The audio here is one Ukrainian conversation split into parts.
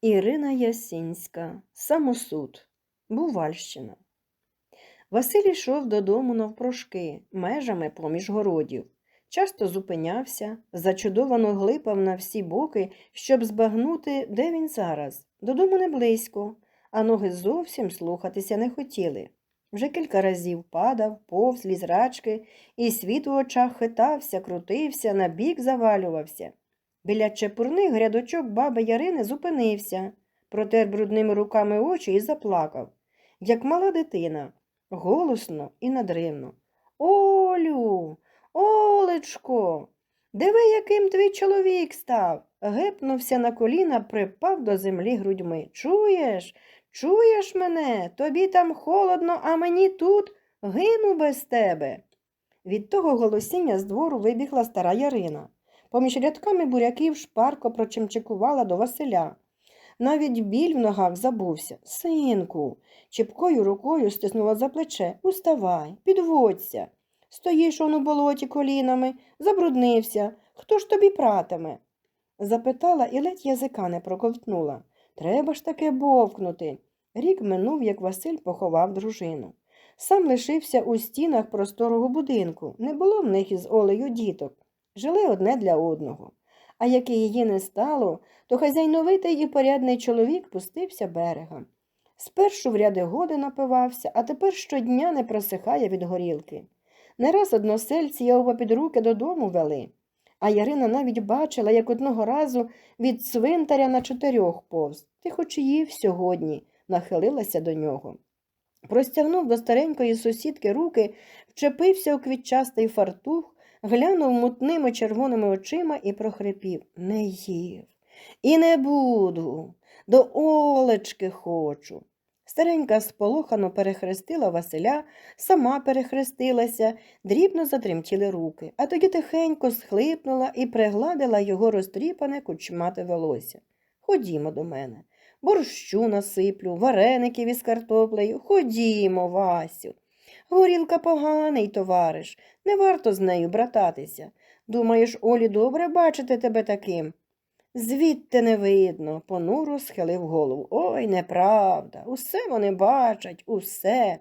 Ірина Ясінська, Самосуд, Бувальщина. Василь йшов додому навпрошки, межами поміж городів. Часто зупинявся, зачудовано глипав на всі боки, щоб збагнути, де він зараз. Додому не близько, а ноги зовсім слухатися не хотіли. Вже кілька разів падав, повз ліз рачки, і світ у очах хитався, крутився, на бік завалювався. Біля чепурних грядочок баби Ярини зупинився, протер брудними руками очі і заплакав, як мала дитина, голосно і надривно. Олю, Олечко, диви, яким твій чоловік став. Гепнувся на коліна, припав до землі грудьми. Чуєш? Чуєш мене? Тобі там холодно, а мені тут гину без тебе. Від того голосіння з двору вибігла стара Ярина. Поміж рядками буряків шпарко прочимчикувала до Василя. Навіть біль в ногах забувся. Синку, чіпкою рукою стиснула за плече. Уставай, підводься. Стоїш он у болоті колінами, забруднився. Хто ж тобі пратиме? Запитала і ледь язика не проковтнула. Треба ж таке бовкнути. Рік минув, як Василь поховав дружину. Сам лишився у стінах просторого будинку. Не було в них із Олею діток. Жили одне для одного. А як її не стало, то хазяйновитий і порядний чоловік пустився берегом. Спершу в ряди годи напивався, а тепер щодня не просихає від горілки. Не раз односельці його під руки додому вели, а Ярина навіть бачила, як одного разу від цвинтаря на чотирьох повз. Ти хоч їв сьогодні, нахилилася до нього. Простягнув до старенької сусідки руки, вчепився у квітчастий фартух, глянув мутними червоними очима і прохрипів Не їв. І не буду. До Олечки хочу. Старенька сполохано перехрестила Василя, сама перехрестилася, дрібно затремтіли руки, а тоді тихенько схлипнула і пригладила його розтріпане кучмате волосся. Ходімо до мене. Борщу насиплю, вареників із картоплею. Ходімо, Васю. Горілка поганий, товариш, не варто з нею брататися. Думаєш, Олі добре бачити тебе таким? Звідти не видно, понуро схилив голову. Ой, неправда, усе вони бачать, усе.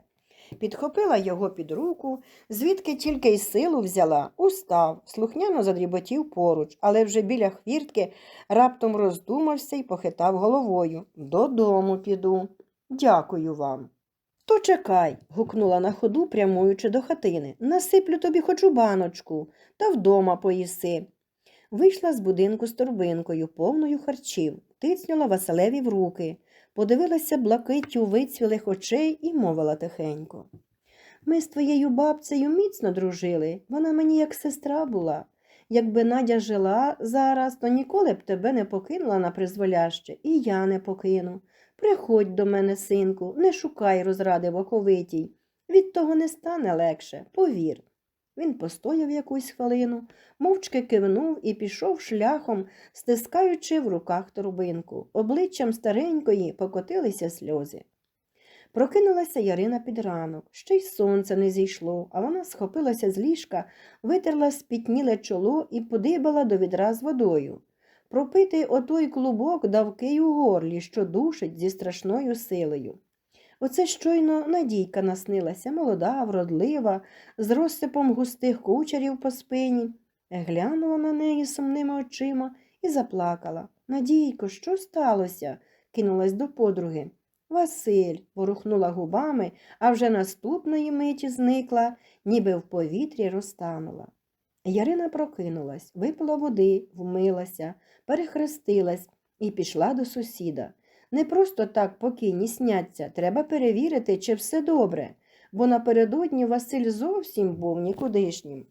Підхопила його під руку, звідки тільки й силу взяла, устав, слухняно задріботів поруч, але вже біля хвіртки раптом роздумався і похитав головою. Додому піду. Дякую вам. То чекай, гукнула на ходу, прямуючи до хатини. Насиплю тобі хоч у баночку, та вдома поїси. Вийшла з будинку з торбинкою, повною харчів, тицнула Василеві в руки, подивилася блакиттю вицвілих очей і мовила тихенько. Ми з твоєю бабцею міцно дружили, вона мені як сестра була. Якби Надя жила зараз, то ніколи б тебе не покинула на призволяще, і я не покину. Приходь до мене, синку, не шукай розради в оковитій. Від того не стане легше, повір. Він постояв якусь хвилину, мовчки кивнув і пішов шляхом, стискаючи в руках торбинку. Обличчям старенької покотилися сльози. Прокинулася Ярина під ранок, ще й сонце не зійшло, а вона схопилася з ліжка, витерла спітніле чоло і подибала до відра з водою. Пропитий отой клубок давкий у горлі, що душить зі страшною силою. Оце щойно Надійка наснилася, молода, вродлива, з розсипом густих кучерів по спині. Глянула на неї сумними очима і заплакала. Надійко, що сталося? кинулась до подруги. Василь ворухнула губами, а вже наступної миті зникла, ніби в повітрі розтанула. Ярина прокинулась, випила води, вмилася, перехрестилась і пішла до сусіда. Не просто так покійні сняться, треба перевірити, чи все добре, бо напередодні Василь зовсім був нікудишнім.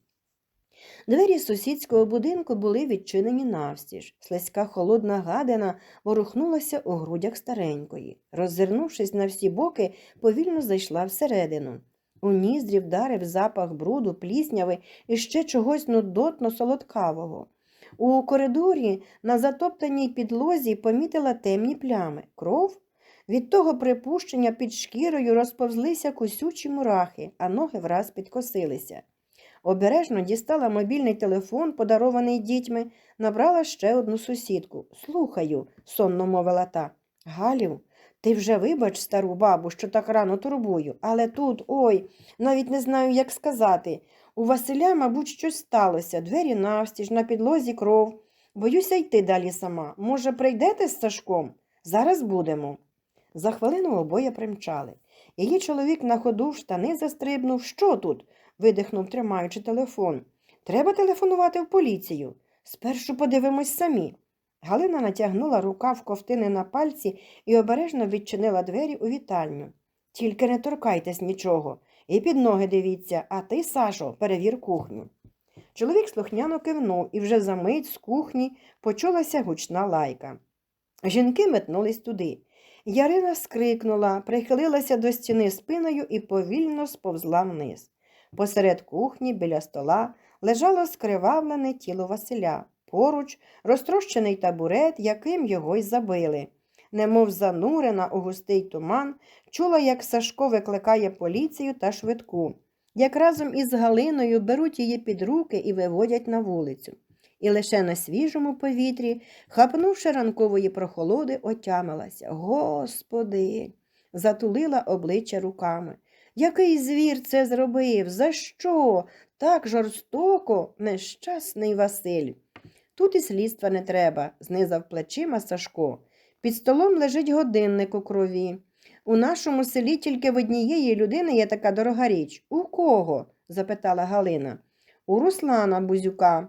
Двері сусідського будинку були відчинені навстіж. Слизька холодна гадина ворухнулася у грудях старенької. Роззирнувшись на всі боки, повільно зайшла всередину. У ніздрі вдарив запах бруду, плісняви і ще чогось нудотно солодкавого. У коридорі на затоптаній підлозі помітила темні плями. Кров? Від того припущення під шкірою розповзлися кусючі мурахи, а ноги враз підкосилися. Обережно дістала мобільний телефон, подарований дітьми, набрала ще одну сусідку. Слухаю, сонно мовила та. Галю, ти вже вибач стару бабу, що так рано турбую, але тут, ой, навіть не знаю, як сказати. У Василя, мабуть, щось сталося. Двері навстіж, на підлозі кров. Боюся йти далі сама. Може, прийдете з Сашком? Зараз будемо. За хвилину обоє примчали. Її чоловік на ходу в штани застрибнув. Що тут? Видихнув, тримаючи телефон. Треба телефонувати в поліцію. Спершу подивимось самі. Галина натягнула рукав ковтини на пальці і обережно відчинила двері у вітальню. Тільки не торкайтесь нічого. І під ноги дивіться, а ти, Сашо, перевір кухню. Чоловік слухняно кивнув, і вже за мить з кухні почулася гучна лайка. Жінки метнулись туди. Ярина скрикнула, прихилилася до стіни спиною і повільно сповзла вниз. Посеред кухні, біля стола, лежало скривавлене тіло Василя, поруч розтрощений табурет, яким його й забили. Немов занурена у густий туман, чула, як Сашко викликає поліцію та швидку, як разом із Галиною беруть її під руки і виводять на вулицю. І лише на свіжому повітрі, хапнувши ранкової прохолоди, отямилася. Господи, затулила обличчя руками. Який звір це зробив? За що? Так жорстоко, нещасний Василь. Тут і слідства не треба, знизав плечима Сашко. Під столом лежить годинник у крові. У нашому селі тільки в однієї людини є така дорога річ. У кого? запитала Галина. У Руслана Бузюка.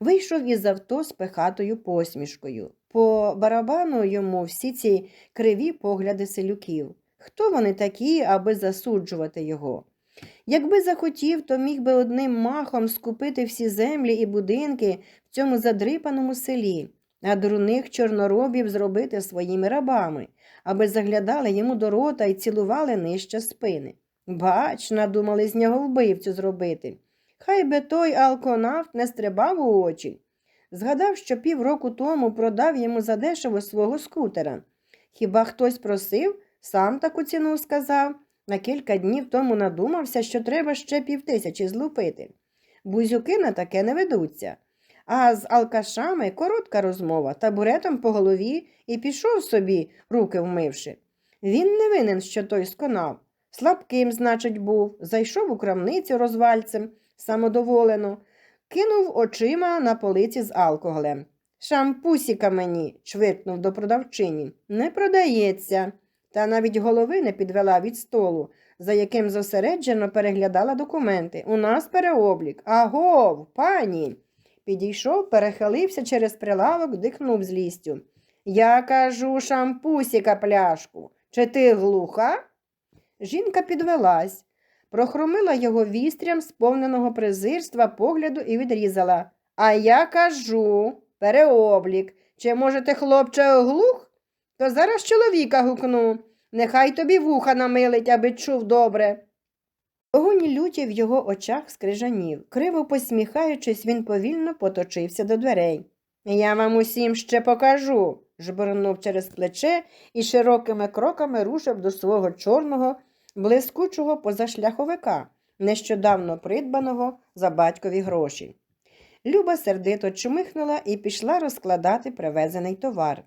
Вийшов із авто з пихатою посмішкою. По барабану йому всі ці криві погляди селюків. Хто вони такі, аби засуджувати його? Якби захотів, то міг би одним махом скупити всі землі і будинки в цьому задрипаному селі, а дурних чорноробів зробити своїми рабами, аби заглядали йому до рота і цілували нижче спини. Бач, надумали з нього вбивцю зробити. Хай би той алконавт не стрибав у очі. Згадав, що півроку тому продав йому задешево свого скутера. Хіба хтось просив, сам таку ціну сказав. На кілька днів тому надумався, що треба ще півтисячі злупити. Бузюки на таке не ведуться. А з алкашами коротка розмова, табуретом по голові і пішов собі, руки вмивши. Він не винен, що той сконав. Слабким, значить, був, зайшов у крамницю розвальцем, самодоволено, кинув очима на полиці з алкоголем. Шампусіка мені, чвиркнув до продавчині. Не продається. Та навіть голови не підвела від столу, за яким зосереджено переглядала документи. У нас переоблік. Агов, пані. Підійшов, перехилився через прилавок, дихнув злістю. Я кажу, шампусіка пляшку. Чи ти глуха? Жінка підвелась, прохромила його вістрям сповненого презирства погляду і відрізала. А я кажу, переоблік. Чи, можете, хлопче, глух? То зараз чоловіка гукну. Нехай тобі вуха намилить, аби чув добре. Огонь люті в його очах скрижанів. Криво посміхаючись, він повільно поточився до дверей. Я вам усім ще покажу, жбурнув через плече і широкими кроками рушив до свого чорного, блискучого позашляховика, нещодавно придбаного за батькові гроші. Люба сердито чмихнула і пішла розкладати привезений товар.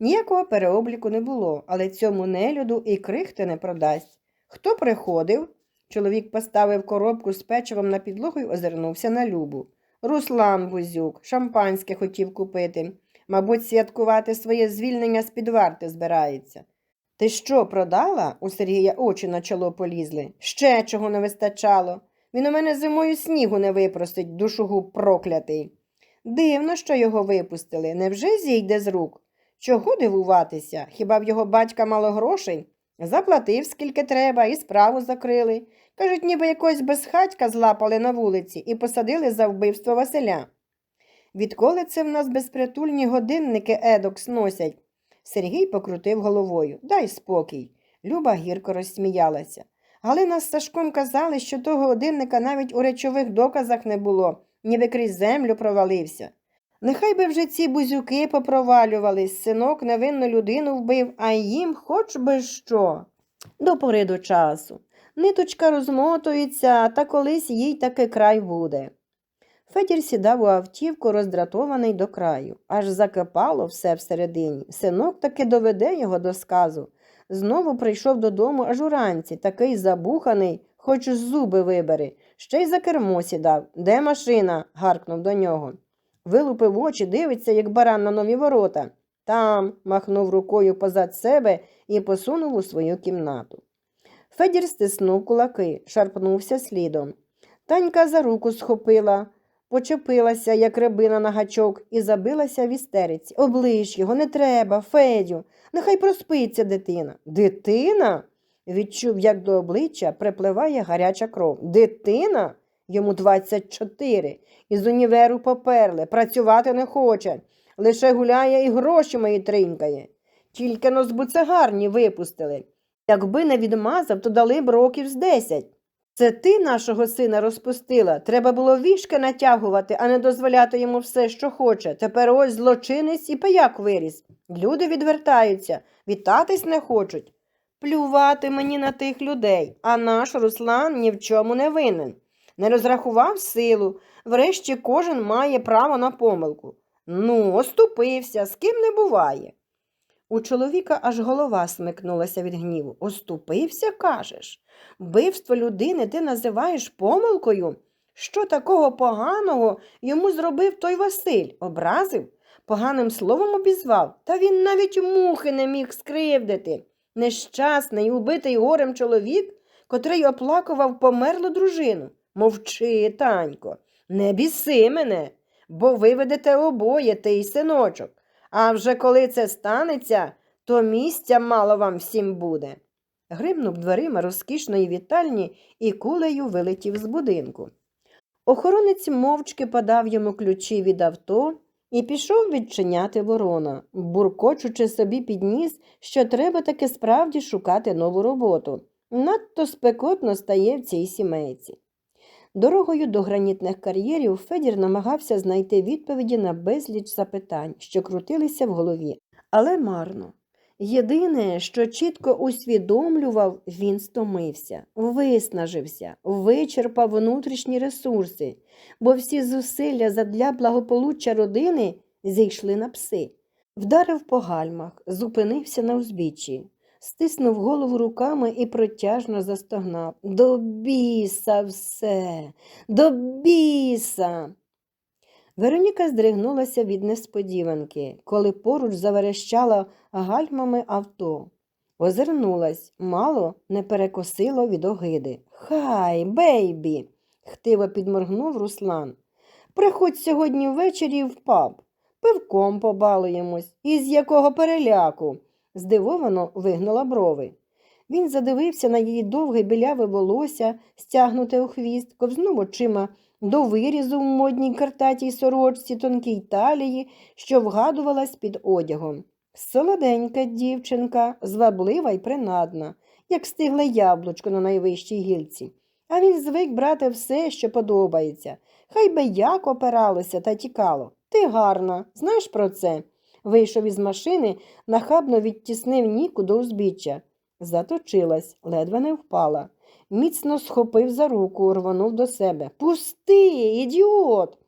Ніякого переобліку не було, але цьому нелюду і крихти не продасть. Хто приходив? Чоловік поставив коробку з печивом на підлогу і озирнувся на Любу. Руслан Бузюк, шампанське хотів купити. Мабуть, святкувати своє звільнення з під варти збирається. Ти що, продала? У Сергія очі на чоло полізли. Ще чого не вистачало. Він у мене зимою снігу не випросить, душогуб проклятий. Дивно, що його випустили. Невже зійде з рук? Чого дивуватися? Хіба в його батька мало грошей? Заплатив, скільки треба, і справу закрили. Кажуть, ніби якогось безхатька злапали на вулиці і посадили за вбивство Василя. Відколи це в нас безпритульні годинники едок сносять? Сергій покрутив головою. Дай спокій. Люба гірко розсміялася. Галина з Сашком казали, що того годинника навіть у речових доказах не було, ніби крізь землю провалився. Нехай би вже ці бузюки попровалювались, синок невинну людину вбив, а їм хоч би що. До пори до часу. Ниточка розмотується, та колись їй таки край буде. Федір сідав у автівку, роздратований до краю. Аж закипало все всередині. Синок таки доведе його до сказу. Знову прийшов додому аж уранці, такий забуханий, хоч зуби вибери. Ще й за кермо сідав. Де машина? гаркнув до нього. Вилупив очі, дивиться, як баран на нові ворота. Там, махнув рукою позад себе і посунув у свою кімнату. Федір стиснув кулаки, шарпнувся слідом. Танька за руку схопила, почепилася, як рибина на гачок, і забилася в істериці. Оближ його, не треба, Федю, нехай проспиться дитина. Дитина? Відчув, як до обличчя припливає гаряча кров. Дитина? Йому 24. Із універу поперли, працювати не хоче. Лише гуляє і гроші мої тринькає. Тільки но з буцегарні випустили. Якби не відмазав, то дали б років з десять. Це ти нашого сина розпустила. Треба було вішки натягувати, а не дозволяти йому все, що хоче. Тепер ось злочинець і пияк виріс. Люди відвертаються, вітатись не хочуть. Плювати мені на тих людей, а наш Руслан ні в чому не винен. Не розрахував силу, врешті кожен має право на помилку. Ну, оступився, з ким не буває. У чоловіка аж голова смикнулася від гніву. Оступився, кажеш? Вбивство людини ти називаєш помилкою? Що такого поганого йому зробив той Василь? Образив? Поганим словом обізвав, та він навіть мухи не міг скривдити. Нещасний, убитий горем чоловік, котрий оплакував померлу дружину. Мовчи, танько, не біси мене, бо виведете обоє ти й синочок. А вже коли це станеться, то місця мало вам всім буде. Гримнув дверима розкішної вітальні і кулею вилетів з будинку. Охоронець мовчки подав йому ключі від авто і пішов відчиняти ворона, буркочучи собі під ніс, що треба таки справді шукати нову роботу. Надто спекотно стає в цій сімейці. Дорогою до гранітних кар'єрів Федір намагався знайти відповіді на безліч запитань, що крутилися в голові, але марно. Єдине, що чітко усвідомлював, він стомився, виснажився, вичерпав внутрішні ресурси, бо всі зусилля задля благополуччя родини зійшли на пси. Вдарив по гальмах, зупинився на узбіччі, стиснув голову руками і протяжно застогнав. До біса все, до біса. Вероніка здригнулася від несподіванки, коли поруч заверещала гальмами авто. Озирнулась, мало не перекосило від огиди. Хай, бейбі, хтиво підморгнув Руслан. Приходь сьогодні ввечері в паб. Пивком побалуємось. Із якого переляку? Здивовано вигнула брови. Він задивився на її довге біляве волосся, стягнуте у хвіст, ковзнув очима до вирізу в модній картатій сорочці тонкій талії, що вгадувалась під одягом. Солоденька дівчинка, зваблива й принадна, як стигле яблучко на найвищій гілці. А він звик брати все, що подобається. Хай би як опиралося та тікало. Ти гарна, знаєш про це? Вийшов із машини, нахабно відтіснив Ніку до узбіччя. Заточилась, ледве не впала. Міцно схопив за руку, рвонув до себе. Пусти, ідіот.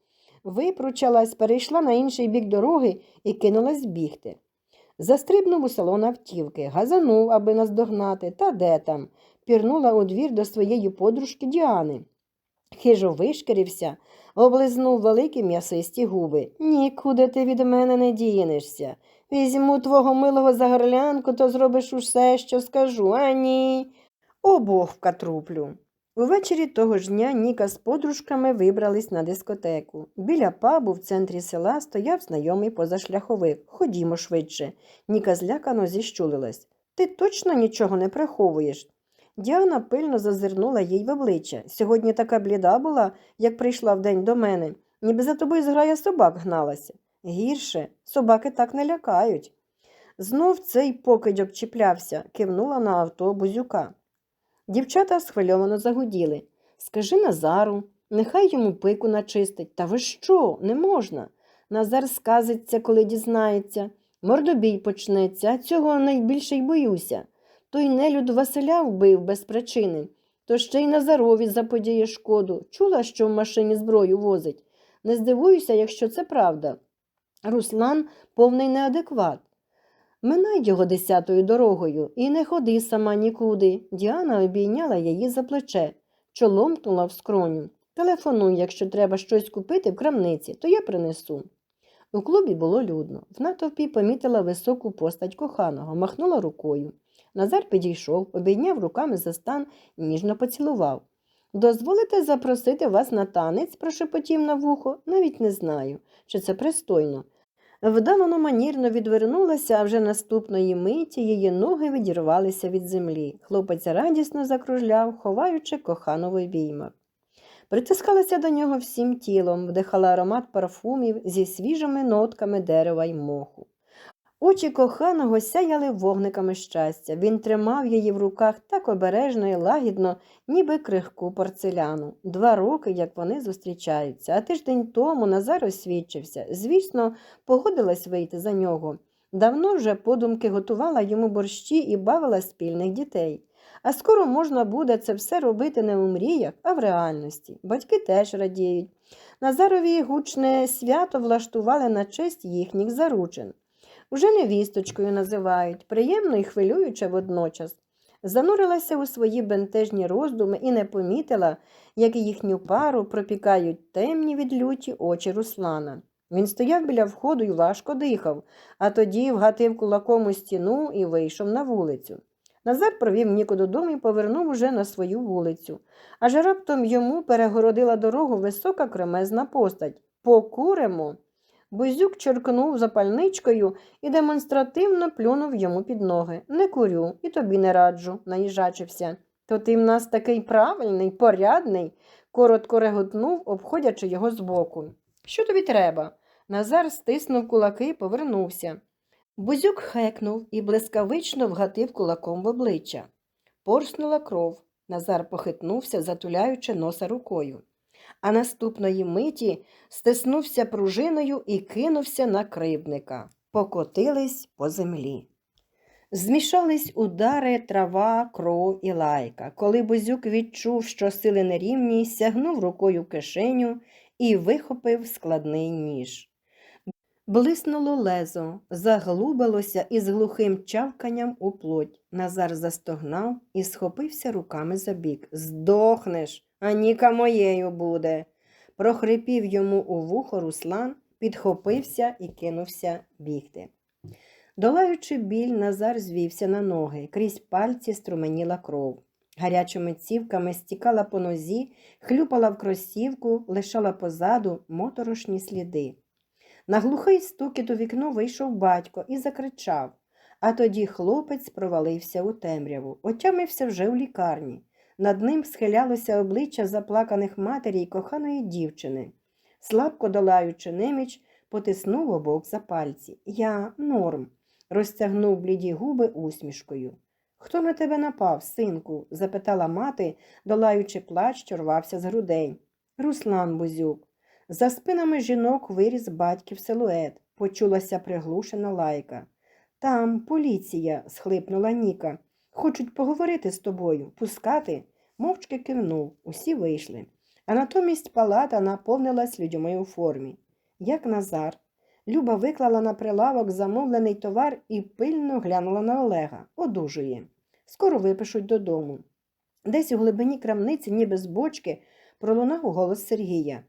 Випручалась, перейшла на інший бік дороги і кинулась бігти. Застрибнув у салон автівки, газанув, аби наздогнати, та де там, пірнула у двір до своєї подружки Діани. Хижо вишкірився, облизнув великі м'ясисті губи. Нікуди ти від мене не дінешся. Візьму твого милого за горлянку, то зробиш усе, що скажу, а ні. Обох вкатруплю. Увечері того ж дня Ніка з подружками вибрались на дискотеку. Біля пабу в центрі села стояв знайомий позашляховик. Ходімо швидше. Ніка злякано зіщулилась. Ти точно нічого не приховуєш? Діана пильно зазирнула їй в обличчя. Сьогодні така бліда була, як прийшла вдень до мене, ніби за тобою зграя собак гналася. Гірше, собаки так не лякають. Знов цей покидьок чіплявся, кивнула на авто бузюка. Дівчата схвильовано загуділи. Скажи Назару, нехай йому пику начистить. Та ви що? Не можна. Назар сказиться, коли дізнається. Мордобій почнеться, цього найбільше й боюся. Той нелюд Василя вбив без причини, то ще й Назарові заподіє шкоду. Чула, що в машині зброю возить. Не здивуюся, якщо це правда. Руслан повний неадекват. Минай його десятою дорогою і не ходи сама нікуди. Діана обійняла її за плече, чоломтнула в скроню. Телефонуй, якщо треба щось купити в крамниці, то я принесу. У клубі було людно. В натовпі помітила високу постать коханого, махнула рукою. Назар підійшов, обійняв руками за стан і ніжно поцілував. Дозволите запросити вас на танець, прошепотів на вухо, навіть не знаю, чи це пристойно. Вдавано манірно відвернулася, а вже наступної миті її ноги відірвалися від землі. Хлопець радісно закружляв, ховаючи кохану в обіймах. Притискалася до нього всім тілом, вдихала аромат парфумів зі свіжими нотками дерева й моху. Очі коханого сяяли вогниками щастя. Він тримав її в руках так обережно і лагідно, ніби крихку порцеляну. Два роки, як вони зустрічаються, а тиждень тому Назар освідчився. Звісно, погодилась вийти за нього. Давно вже подумки готувала йому борщі і бавила спільних дітей. А скоро можна буде це все робити не у мріях, а в реальності. Батьки теж радіють. Назарові гучне свято влаштували на честь їхніх заручин. Уже невісточкою називають, приємно і хвилююче водночас. Занурилася у свої бентежні роздуми і не помітила, як їхню пару пропікають темні від люті очі Руслана. Він стояв біля входу і важко дихав, а тоді вгатив кулаком у стіну і вийшов на вулицю. Назар провів Ніку додому і повернув уже на свою вулицю. Аж раптом йому перегородила дорогу висока кремезна постать. Покуримо. Бузюк черкнув запальничкою і демонстративно плюнув йому під ноги. Не курю і тобі не раджу, наїжачився. То ти в нас такий правильний, порядний, коротко реготнув, обходячи його збоку. Що тобі треба? Назар стиснув кулаки і повернувся. Бузюк хекнув і блискавично вгатив кулаком в обличчя. Порснула кров. Назар похитнувся, затуляючи носа рукою. А наступної миті стиснувся пружиною і кинувся на крибника, Покотились по землі. Змішались удари, трава, кров і лайка. Коли Бузюк відчув, що сили нерівні, сягнув рукою кишеню і вихопив складний ніж. Блиснуло лезо, заглубилося із глухим чавканням у плоть. Назар застогнав і схопився руками за бік. Здохнеш, а Ніка моєю буде. Прохрипів йому у вухо Руслан, підхопився і кинувся бігти. Долаючи біль, Назар звівся на ноги, крізь пальці струменіла кров. Гарячими цівками стікала по нозі, хлюпала в кросівку, лишала позаду моторошні сліди. На глухий стукіт у вікно вийшов батько і закричав, а тоді хлопець провалився у темряву, отямився вже у лікарні. Над ним схилялося обличчя заплаканих матері й коханої дівчини. Слабко долаючи неміч, потиснув обох за пальці. Я норм, розтягнув бліді губи усмішкою. Хто на тебе напав, синку? запитала мати, долаючи плач, що рвався з грудей. Руслан Бузюк. За спинами жінок виріс батьків силует, почулася приглушена лайка. Там поліція, схлипнула Ніка. Хочуть поговорити з тобою, пускати. Мовчки кивнув, усі вийшли. А натомість палата наповнилась людьми у формі. Як Назар. Люба виклала на прилавок замовлений товар і пильно глянула на Олега. Одужує. Скоро випишуть додому. Десь у глибині крамниці, ніби з бочки, пролунав голос Сергія.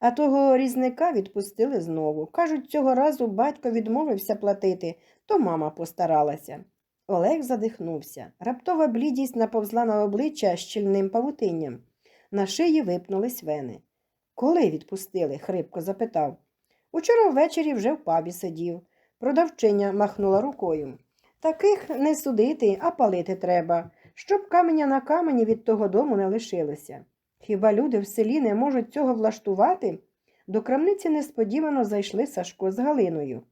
А того різника відпустили знову. Кажуть, цього разу батько відмовився платити, то мама постаралася. Олег задихнувся. Раптова блідість наповзла на обличчя щільним павутинням. На шиї випнулись вени. Коли відпустили? хрипко запитав. Учора ввечері вже в пабі сидів. Продавчиня махнула рукою. Таких не судити, а палити треба, щоб каменя на камені від того дому не лишилося. Хіба люди в селі не можуть цього влаштувати? До крамниці несподівано зайшли Сашко з Галиною.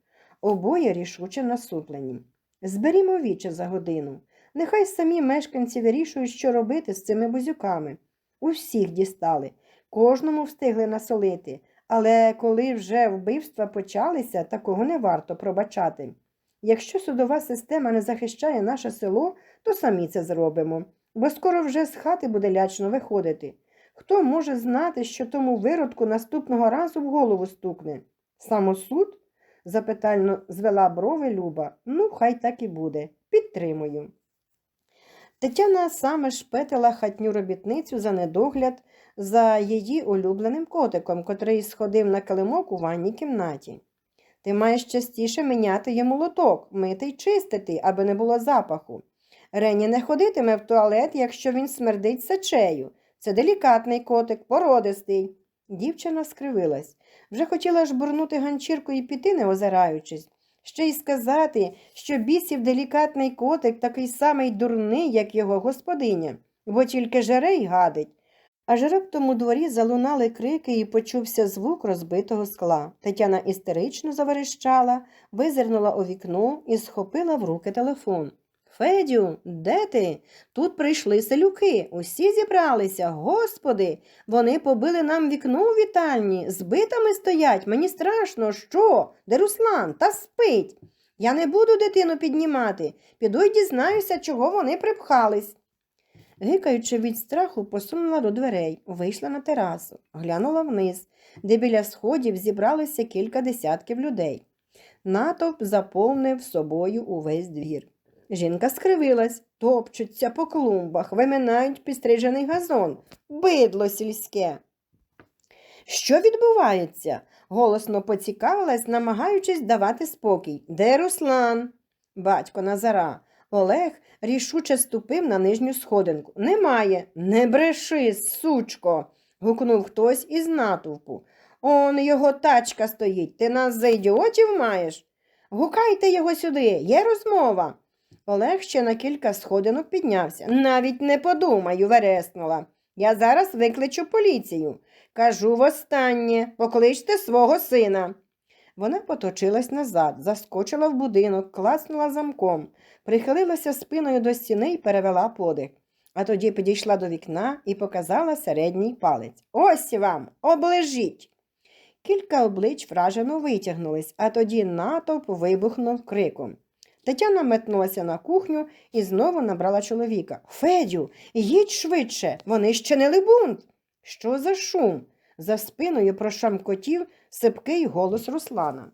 Обоє рішуче насуплені. Зберімо віче за годину. Нехай самі мешканці вирішують, що робити з цими бузюками. Усіх дістали, кожному встигли насолити, але коли вже вбивства почалися, такого не варто пробачати. Якщо судова система не захищає наше село, то самі це зробимо, бо скоро вже з хати буде лячно виходити. Хто може знати, що тому виродку наступного разу в голову стукне? Самосуд? запитально звела брови Люба. Ну, хай так і буде. Підтримую. Тетяна саме шпетила хатню робітницю за недогляд за її улюбленим котиком, котрий сходив на килимок у ванній кімнаті. Ти маєш частіше міняти йому лоток, мити й чистити, аби не було запаху. Рені не ходитиме в туалет, якщо він смердить сечею. Це делікатний котик, породистий. Дівчина скривилась. Вже хотіла жбурнути ганчірку і піти, не озираючись. Ще й сказати, що бісів делікатний котик такий самий дурний, як його господиня, бо тільки жере й гадить. Аж раптом у дворі залунали крики і почувся звук розбитого скла. Тетяна істерично заверещала, визирнула у вікно і схопила в руки телефон. Федю, де ти? Тут прийшли селюки, усі зібралися. Господи, вони побили нам вікно у вітальні, з битами стоять, мені страшно, що? Де Руслан? Та спить. Я не буду дитину піднімати. Піду й дізнаюся, чого вони припхались. Гикаючи від страху, посунула до дверей, вийшла на терасу, глянула вниз, де біля сходів зібралося кілька десятків людей. Натовп заповнив собою увесь двір. Жінка скривилась, топчуться по клумбах, виминають підстрижений газон. Бидло сільське. Що відбувається? голосно поцікавилась, намагаючись давати спокій. Де Руслан? Батько Назара. Олег рішуче ступив на нижню сходинку. Немає. Не бреши, сучко. гукнув хтось із натовпу. Он його тачка стоїть. Ти нас за ідіотів маєш? Гукайте його сюди, є розмова. Олег ще на кілька сходинок піднявся. Навіть не подумаю, вереснула. Я зараз викличу поліцію. Кажу востаннє, покличте свого сина. Вона поточилась назад, заскочила в будинок, клацнула замком, прихилилася спиною до стіни і перевела подих. А тоді підійшла до вікна і показала середній палець. Ось вам, облежіть. Кілька облич вражено витягнулись, а тоді натовп вибухнув криком. Тетяна метнулася на кухню і знову набрала чоловіка. Федю, їдь швидше, вони ще не либунт. Що за шум? За спиною прошамкотів сипкий голос Руслана.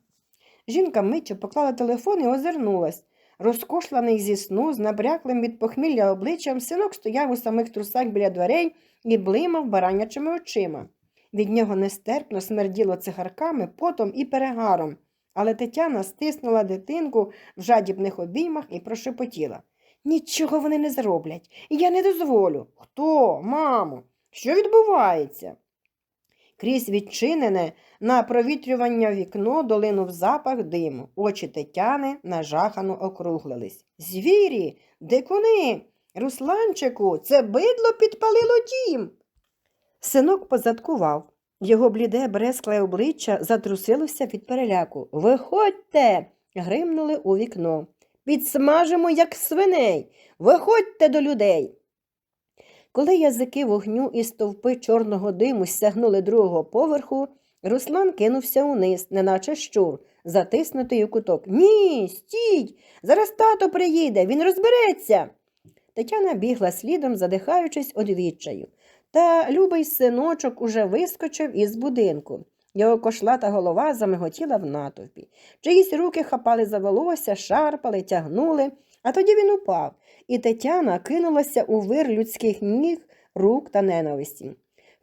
Жінка миттю поклала телефон і озирнулась. Розкошланий зі сну, з набряклим від похмілля обличчям, синок стояв у самих трусах біля дверей і блимав баранячими очима. Від нього нестерпно смерділо цигарками, потом і перегаром, але Тетяна стиснула дитинку в жадібних обіймах і прошепотіла. Нічого вони не зроблять. Я не дозволю. Хто, мамо? Що відбувається? Крізь відчинене на провітрювання вікно долинув запах диму. Очі Тетяни нажахано округлились. Звірі, дикуни, Русланчику, це бидло підпалило дім. Синок позадкував. Його бліде брескле обличчя затрусилося від переляку. Виходьте. гримнули у вікно. Підсмажимо, як свиней. Виходьте до людей. Коли язики вогню і стовпи чорного диму стягнули другого поверху, Руслан кинувся униз, неначе щур, затиснутий у куток. Ні, стій! Зараз тато приїде, він розбереться. Тетяна бігла слідом, задихаючись од відчаю. Та любий синочок уже вискочив із будинку. Його кошлата голова замиготіла в натовпі. Чиїсь руки хапали за волосся, шарпали, тягнули, а тоді він упав, і Тетяна кинулася у вир людських ніг, рук та ненависті.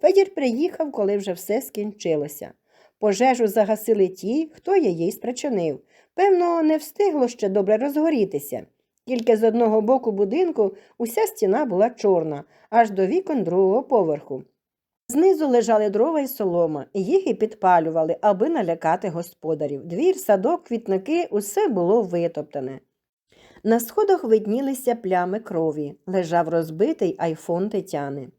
Федір приїхав, коли вже все скінчилося. Пожежу загасили ті, хто її спричинив. Певно, не встигло ще добре розгорітися. Тільки з одного боку будинку уся стіна була чорна, аж до вікон другого поверху. Знизу лежали дрова й солома, їх і підпалювали, аби налякати господарів. Двір, садок, квітники усе було витоптане. На сходах виднілися плями крові, лежав розбитий айфон Тетяни.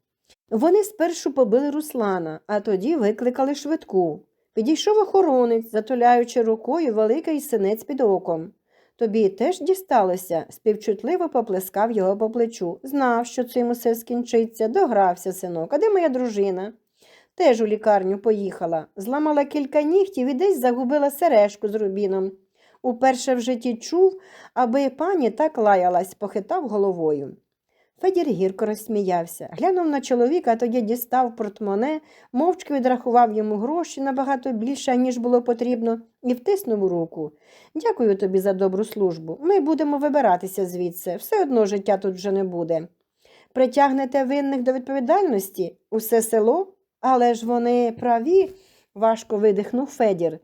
Вони спершу побили Руслана, а тоді викликали швидку. Підійшов охоронець, затуляючи рукою великий синець під оком. Тобі теж дісталося, співчутливо поплескав його по плечу. Знав, що цим усе скінчиться, догрався, синок. А де моя дружина? Теж у лікарню поїхала, зламала кілька нігтів і десь загубила сережку з рубіном. Уперше в житті чув, аби пані так лаялась, похитав головою. Федір гірко розсміявся, глянув на чоловіка, а тоді дістав портмоне, мовчки відрахував йому гроші набагато більше, ніж було потрібно, і втиснув руку. Дякую тобі за добру службу. Ми будемо вибиратися звідси, все одно життя тут вже не буде. Притягнете винних до відповідальності усе село, але ж вони праві, важко видихнув Федір.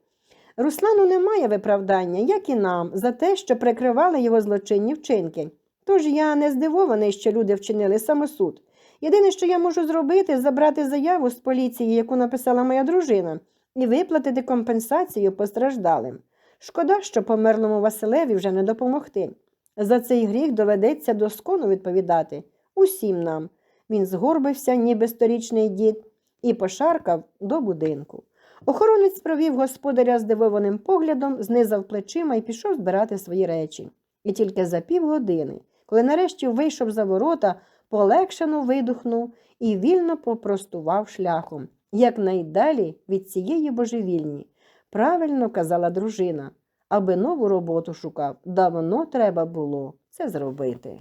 Руслану немає виправдання, як і нам, за те, що прикривали його злочинні вчинки. Тож я не здивований, що люди вчинили самосуд. Єдине, що я можу зробити, забрати заяву з поліції, яку написала моя дружина, і виплатити компенсацію постраждалим. Шкода, що померлому Василеві вже не допомогти. За цей гріх доведеться доскону відповідати усім нам. Він згорбився, ніби сторічний дід, і пошаркав до будинку. Охоронець провів господаря здивованим поглядом, знизав плечима і пішов збирати свої речі. І тільки за півгодини, коли нарешті вийшов за ворота, полегшено видухнув і вільно попростував шляхом, якнайдалі від цієї божевільні. Правильно казала дружина, аби нову роботу шукав, давно треба було це зробити.